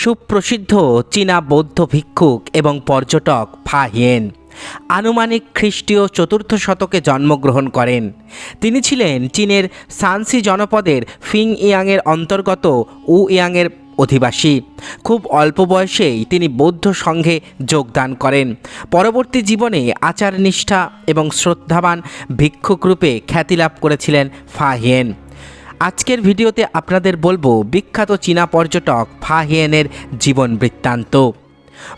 সুপ্রসিদ্ধ চীনা বৌদ্ধ ভিক্ষুক এবং পর্যটক ফা হিয়েন আনুমানিক খ্রিস্টীয় চতুর্থ শতকে জন্মগ্রহণ করেন। তিনি ছিলেন চীনের সানসি জনপদের ফিং ইয়াংয়ের অন্তর্গত উ ইয়াংয়ের অধিবাসী। খুব অল্প বয়সেই তিনি বৌদ্ধ সংঘে যোগদান করেন। পরবর্তী জীবনে আচার নিষ্ঠা এবং শ্রদ্ধাবান ভিক্ষুক রূপে খ্যাতি লাভ করেছিলেন ফা হিয়েন। আজকের ভিডিওতে আপনাদের বলব, বিখ্যাত চীনা পর্যটক ফা হিয়েনের জীবন বৃত্তান্ত।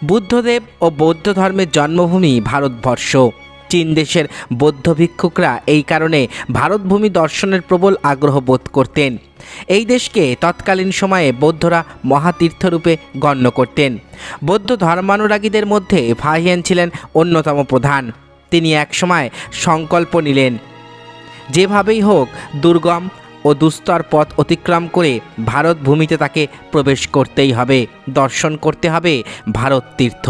বুদ্ধদেব ও বৌদ্ধ ধর্মের জন্মভূমি ভারতবর্ষ। চীন দেশের বৌদ্ধ ভিক্ষুকরা এই কারণে ভারতভূমি দর্শনের প্রবল আগ্রহ বোধ করতেন। এই দেশকে তৎকালীন সময়ে বৌদ্ধরা মহাতীর্থরূপে গণ্য করতেন। বৌদ্ধ ধর্মানুরাগীদের মধ্যে ফাহিয়ান ছিলেন অন্যতম প্রধান। তিনি একসময় সংকল্প নিলেন, যেভাবেই হোক দুর্গম ও দুস্তর পথ অতিক্রম করে ভারত ভূমিতে তাকে প্রবেশ করতেই হবে, দর্শন করতে হবে ভারত তীর্থ।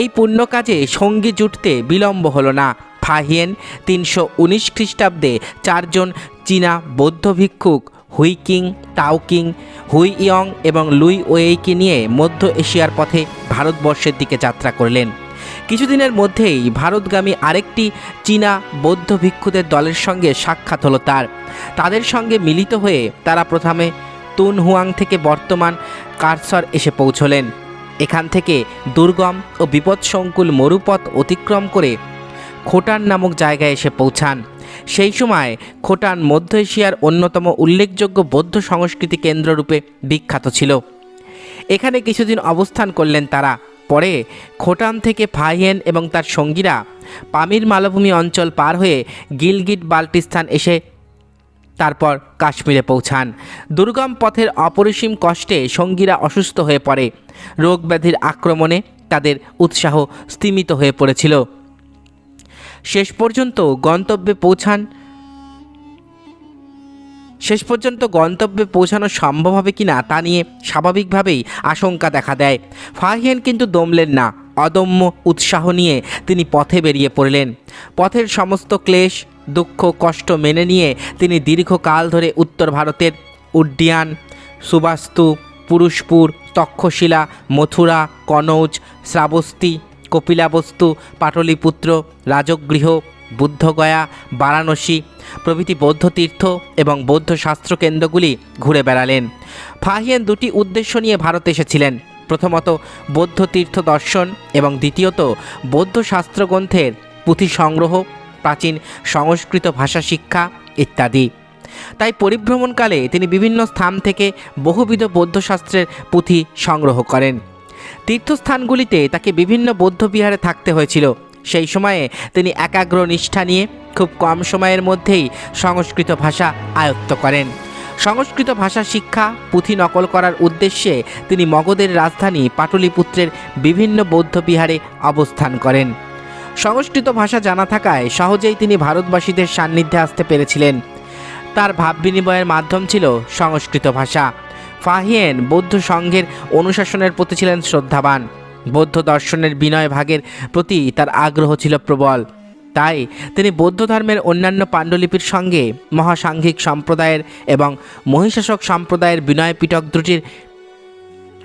এই পুণ্য কাজে সঙ্গী জুটতে বিলম্ব হলো না। ফাহিয়েন তিনশো উনিশ খ্রিস্টাব্দে চারজন চীনা বৌদ্ধ ভিক্ষুক Hui King Tao King Hui Ying এবং লুই ওয়েইকে নিয়ে মধ্য এশিয়ার পথে ভারতবর্ষের দিকে যাত্রা করলেন। কিছুদিনের মধ্যেই ভারতগামী আরেকটি চীনা বৌদ্ধ ভিক্ষুদের দলের সঙ্গে সাক্ষাৎ হলো তার। তাদের সঙ্গে মিলিত হয়ে তারা প্রথমে তুন হুয়াং থেকে বর্তমান কারসর এসে পৌঁছলেন। এখান থেকে দুর্গম ও বিপদসংকুল মরুপথ অতিক্রম করে খোটান নামক জায়গায় এসে পৌঁছান। সেই সময় খোটান মধ্য এশিয়ার অন্যতম উল্লেখযোগ্য বৌদ্ধ সংস্কৃতি কেন্দ্ররূপে বিখ্যাত ছিল। এখানে কিছুদিন অবস্থান করলেন তারা। পরে খোটান থেকে ফাহিয়েন এবং তার সঙ্গীরা পামির মালভূমি অঞ্চল পার হয়ে গিলগিট বাল্টিস্তান এসে তারপর কাশ্মীরে পৌঁছান। দুর্গম পথের অপরিসীম কষ্টে সঙ্গীরা অসুস্থ হয়ে পড়ে। রোগ ব্যাধির আক্রমণে তাদের উৎসাহ স্তিমিত হয়ে পড়েছিল। শেষ পর্যন্ত গন্তব্যে পৌঁছান শেষ পর্যন্ত গন্তব্যে পৌঁছানো সম্ভব হবে কি না তা নিয়ে স্বাভাবিকভাবেই আশঙ্কা দেখা দেয়। ফাহিয়েন কিন্তু দমলেন না। অদম্য উৎসাহ নিয়ে তিনি পথে বেরিয়ে পড়লেন। পথের সমস্ত ক্লেশ, দুঃখ, কষ্ট মেনে নিয়ে তিনি দীর্ঘকাল ধরে উত্তর ভারতের উড্ডিয়ান, সুবাস্তু, পুরুষপুর, তক্ষশিলা, মথুরা, কনৌজ, শ্রাবস্তি, কপিলাবস্তু, পাটলিপুত্র, রাজগৃহ বুদ্ধগয়া, বারাণসী প্রভৃতি বৌদ্ধ তীর্থ এবং বৌদ্ধ শাস্ত্র কেন্দ্রগুলি ঘুরে বেড়ালেন। ফাহিয়েন দুটি উদ্দেশ্য নিয়ে ভারত এসেছিলেন। প্রথমত, বৌদ্ধ তীর্থ দর্শন এবং দ্বিতীয়ত, বৌদ্ধ শাস্ত্রগ্রন্থের পুঁথি সংগ্রহ, প্রাচীন সংস্কৃত ভাষা শিক্ষা ইত্যাদি। তাই পরিভ্রমণকালে তিনি বিভিন্ন স্থান থেকে বহুবিধ বৌদ্ধশাস্ত্রের পুঁথি সংগ্রহ করেন। তীর্থস্থানগুলিতে তাকে বিভিন্ন বৌদ্ধ বিহারে থাকতে হয়েছিল। সেই সময়ে তিনি একাগ্র নিষ্ঠা নিয়ে খুব কম সময়ের মধ্যেই সংস্কৃত ভাষা আয়ত্ত করেন। সংস্কৃত ভাষা শিক্ষা, পুঁথি নকল করার উদ্দেশ্যে তিনি মগধের রাজধানী পাটলিপুত্রের বিভিন্ন বৌদ্ধ বিহারে অবস্থান করেন। সংস্কৃত ভাষা জানা থাকায় সহজেই তিনি ভারতবাসীদের সান্নিধ্যে আসতে পেরেছিলেন। তার ভাব বিনিময়ের মাধ্যম ছিল সংস্কৃত ভাষা। ফাহিয়েন বৌদ্ধ সংঘের অনুশাসনের প্রতি ছিলেন শ্রদ্ধাবান। বৌদ্ধ দর্শনের বিনয় ভাগের প্রতি তার আগ্রহ ছিল প্রবল। তাই তিনি বৌদ্ধ ধর্মের অন্যান্য পাণ্ডুলিপির সঙ্গে মহাসাংঘিক সম্প্রদায়ের এবং মহিষাসক সম্প্রদায়ের বিনয় পিটক দুটির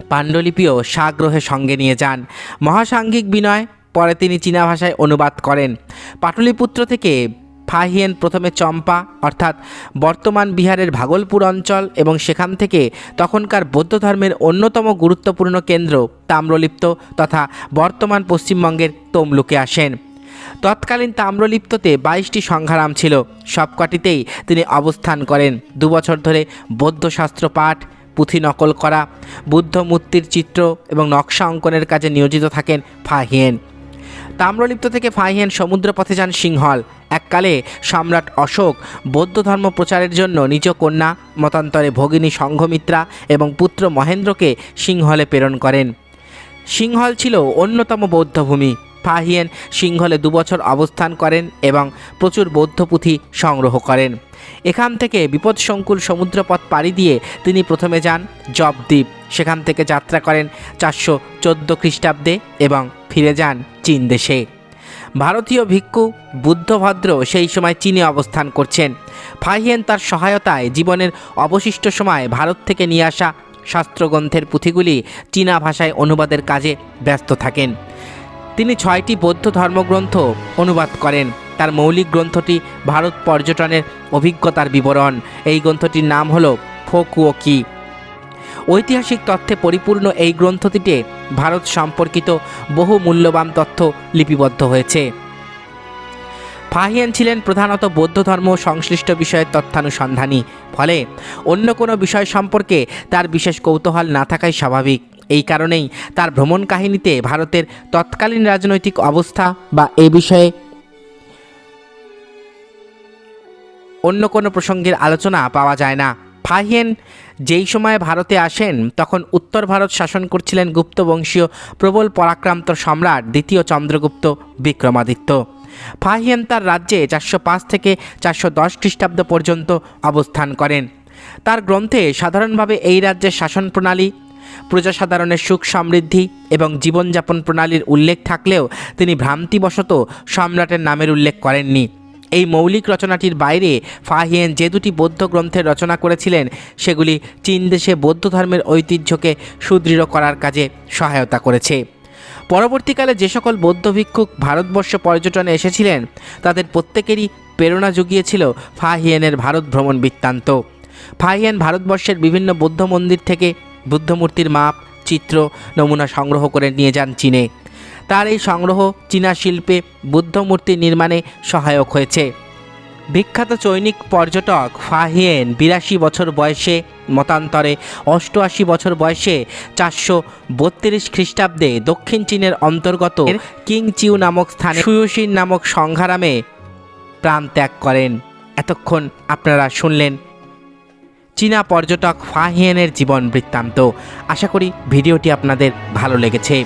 পাণ্ডুলিপিও সাগ্রহে সঙ্গে নিয়ে যান। মহাসাংঘিক বিনয় পরে তিনি চীনা ভাষায় অনুবাদ করেন। পাটলিপুত্র থেকে ফাহিয়েন প্রথমে চম্পা, অর্থাৎ বর্তমান বিহারের ভাগলপুর অঞ্চল এবং সেখান থেকে তখনকার বৌদ্ধ ধর্মের অন্যতম গুরুত্বপূর্ণ কেন্দ্র তাম্রলিপ্ত তথা বর্তমান পশ্চিমবঙ্গের তমলুকে আসেন। তৎকালীন তাম্রলিপ্ততে বাইশটি সংঘারাম ছিল, সবকটিতেই তিনি অবস্থান করেন। দুবছর ধরে বৌদ্ধ শাস্ত্র পাঠ, পুঁথি নকল করা, বুদ্ধ মূর্তির চিত্র এবং নকশা অঙ্কনের কাজে নিয়োজিত থাকেন ফাহিয়েন তাম্রলিপ্ত থেকে ফাহিয়েন সমুদ্রপথে যান সিংহল। এককালে সম্রাট অশোক বৌদ্ধ ধর্ম প্রচারের জন্য নিজ কন্যা, মতান্তরে ভগিনী সংঘমিত্রা এবং পুত্র মহেন্দ্রকে সিংহলে প্রেরণ করেন। সিংহল ছিল অন্যতম বৌদ্ধভূমি ফাহিয়েন সিংহলে দুবছর অবস্থান করেন এবং প্রচুর বৌদ্ধ পুঁথি সংগ্রহ করেন। এখান থেকে বিপদসংকুল সমুদ্রপথ পাড়ি দিয়ে তিনি প্রথমে যান জবদ্বীপ সেখান থেকে যাত্রা করেন চারশো চোদ্দ খ্রিস্টাব্দে এবং ফিরে যান চীন দেশে। ভারতীয় ভিক্ষু বুদ্ধভদ্র সেই সময় চীনে অবস্থান করছেন। ফাহিয়েন তার সহায়তায় জীবনের অবশিষ্ট সময় ভারত থেকে নিয়ে আসা শাস্ত্রগ্রন্থের পুঁথিগুলি চীনা ভাষায় অনুবাদের কাজে ব্যস্ত থাকেন। তিনি ছয়টি বৌদ্ধ ধর্মগ্রন্থ অনুবাদ করেন। তার মৌলিক গ্রন্থটি ভারত পর্যটনের অভিজ্ঞতার বিবরণ। এই গ্রন্থটির নাম হল ফোকুওকি ঐতিহাসিক তথ্যে পরিপূর্ণ এই গ্রন্থটিতে ভারত সম্পর্কিত বহু মূল্যবান তথ্য লিপিবদ্ধ হয়েছে। ফাহিয়ান ছিলেন প্রধানত বৌদ্ধ ধর্ম সংশ্লিষ্ট বিষয়ের তথ্যানুসন্ধানী, ফলে অন্য কোনো বিষয় সম্পর্কে তার বিশেষ কৌতূহল না থাকাই স্বাভাবিক। এই কারণেই তার ভ্রমণ কাহিনীতে ভারতের তৎকালীন রাজনৈতিক অবস্থা বা এ বিষয়ে অন্য কোনো প্রসঙ্গের আলোচনা পাওয়া যায় না। ফাহিয়েন যেই সময়ে ভারতে আসেন, তখন উত্তর ভারত শাসন করছিলেন গুপ্ত বংশীয় প্রবল পরাক্রান্ত সম্রাট দ্বিতীয় চন্দ্রগুপ্ত বিক্রমাদিত্য। ফাহিয়েন তার রাজ্যে চারশো পাঁচ থেকে চারশো দশ খ্রিস্টাব্দ পর্যন্ত অবস্থান করেন। তার গ্রন্থে সাধারণভাবে এই রাজ্যের শাসন প্রণালী, প্রজাসাধারণের সুখ সমৃদ্ধি এবং জীবনযাপন প্রণালীর উল্লেখ থাকলেও তিনি ভ্রান্তিবশত সম্রাটের নামের উল্লেখ করেননি। এই মৌলিক রচনাটির বাইরে ফাহিয়েন যে দুটি বৌদ্ধ গ্রন্থের রচনা করেছিলেন, সেগুলি চীন দেশে বৌদ্ধ ধর্মের ঐতিহ্যকে সুদৃঢ় করার কাজে সহায়তা করেছে। পরবর্তীকালে যে সকল বৌদ্ধ ভিক্ষুক ভারতবর্ষ পর্যটনে এসেছিলেন, তাদের প্রত্যেকেরই প্রেরণা জুগিয়েছিল ফাহিয়েনের ভারত ভ্রমণ বৃত্তান্ত। ফাহিয়েন ভারতবর্ষের বিভিন্ন বৌদ্ধ মন্দির থেকে বুদ্ধমূর্তির মাপ, চিত্র, নমুনা সংগ্রহ করে নিয়ে যান চীনে। তার এই সংগ্রহ চীনা শিল্পে বুদ্ধমূর্তি নির্মাণে সহায়ক হয়েছে। বিখ্যাত চৈনিক পর্যটক ফাহিয়েন বিরাশি বছর বয়সে মতান্তরে অষ্টআশি বছর বয়সে চারশো বত্রিশ খ্রিস্টাব্দে দক্ষিণ চীনের অন্তর্গত কিংচিউ নামক স্থানে সুয়ুসিন নামক সংঘারামে প্রাণ ত্যাগ করেন। এতক্ষণ আপনারা শুনলেন চীনা পর্যটক ফাহিয়েনের জীবন বৃত্তান্ত। আশা করি ভিডিওটি আপনাদের ভালো লেগেছে।